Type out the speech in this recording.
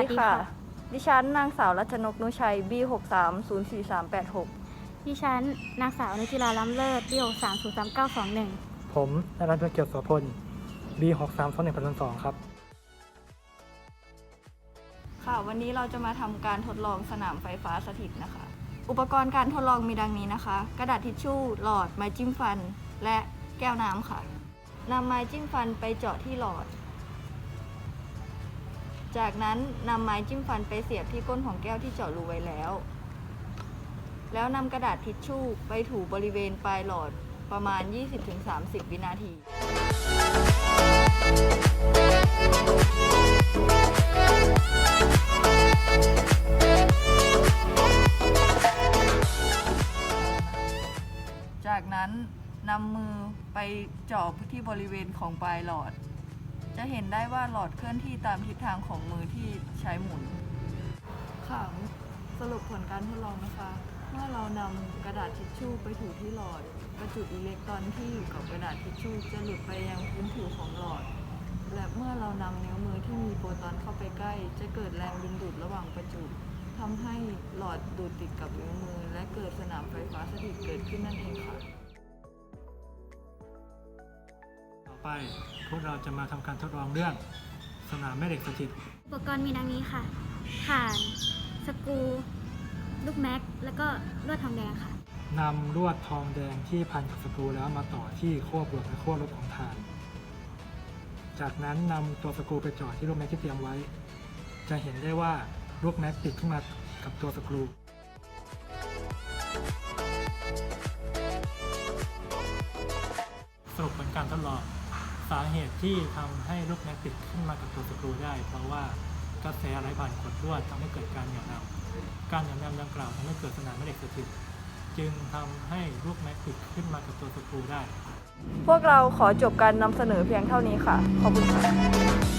ดีค่ะ ดิฉันนางสาวรัชนกนุชัย B630438 ดิฉันนางสาวอนุจิราล้ำเลิศปี6 3 0 3 9 2 1 ผมนรันต์เกียรติโสพล B 6 3 2 1 2 2ครับ ค่ะ วันนี้เราจะมาทำการทดลองสนามไฟฟ้าสถิตนะคะ อุปกรณ์การทดลองมีดังนี้นะคะ กระดาษทิชชู่ หลอด ไม้จิ้มฟัน และแก้วน้ำค่ะนำไม้จิ้มฟันไปเจาะที่หลอด จากนั้นนำไม้จิ้มฟันไปเสียบที่ก้นของแก้วที่เจาะรูไว้แล้ว แล้วนำกระดาษทิชชู่ไปถูบริเวณปลายหลอดประมาณ 20-30 วินาทีจากนั้นนำมือไปเจาะที่บริเวณของปลายหลอด จะเห็นได้ว่าหลอดเคลื่อนที่ตามทิศทางของมือที่ใช้หมุน ค่ะ สรุปผลการทดลองนะคะ เมื่อเรานำกระดาษทิชชู่ไปถูที่หลอด ประจุอิเล็กตรอนที่อยู่กับกระดาษทิชชู่จะหลุดไปยังพื้นผิวของหลอด และเมื่อเรานำนิ้วมือที่มีโปรตอนเข้าไปใกล้ จะเกิดแรงดึงดูดระหว่างประจุทำให้หลอดดูดติดกับนิ้วมือ และเกิดสนามไฟฟ้าสถิตเกิดขึ้นนั่นเองค่ะ ไปพวกเราจะมาทำการทดลองเรื่องสนามแม่เหล็กสถิต อุปกรณ์มีดังนี้ค่ะถ่าน สกรูลูกแม็ก แล้วก็ลวดทองแดงค่ะ นำลวดทองแดงที่พันกับสกรูแล้วมาต่อที่ขั้วบวกและขั้วลบของถ่าน จากนั้นนำตัวสกรูไปเจ่อที่ลูกแม็กที่เตรียมไว้ จะเห็นได้ว่าลูกแม็กติดขึ้นมากับตัวสกรูสรุปผลการทดลอง สาเหตุที่ทำให้ลูกแม็กติดขึ้นมากับตัวสกรูได้ เพราะว่ากระแสไหลผ่านขดลวดทำให้เกิดการเหนี่ยวนำการเหนี่ยวนำดังกล่าวทำให้เกิดสนามแม่เหล็กสถิตจึงทำให้ลูกแม็กติดขึ้นมากับตัวสกรูได้ พวกเราขอจบการนำเสนอเพียงเท่านี้ค่ะ ขอบคุณค่ะ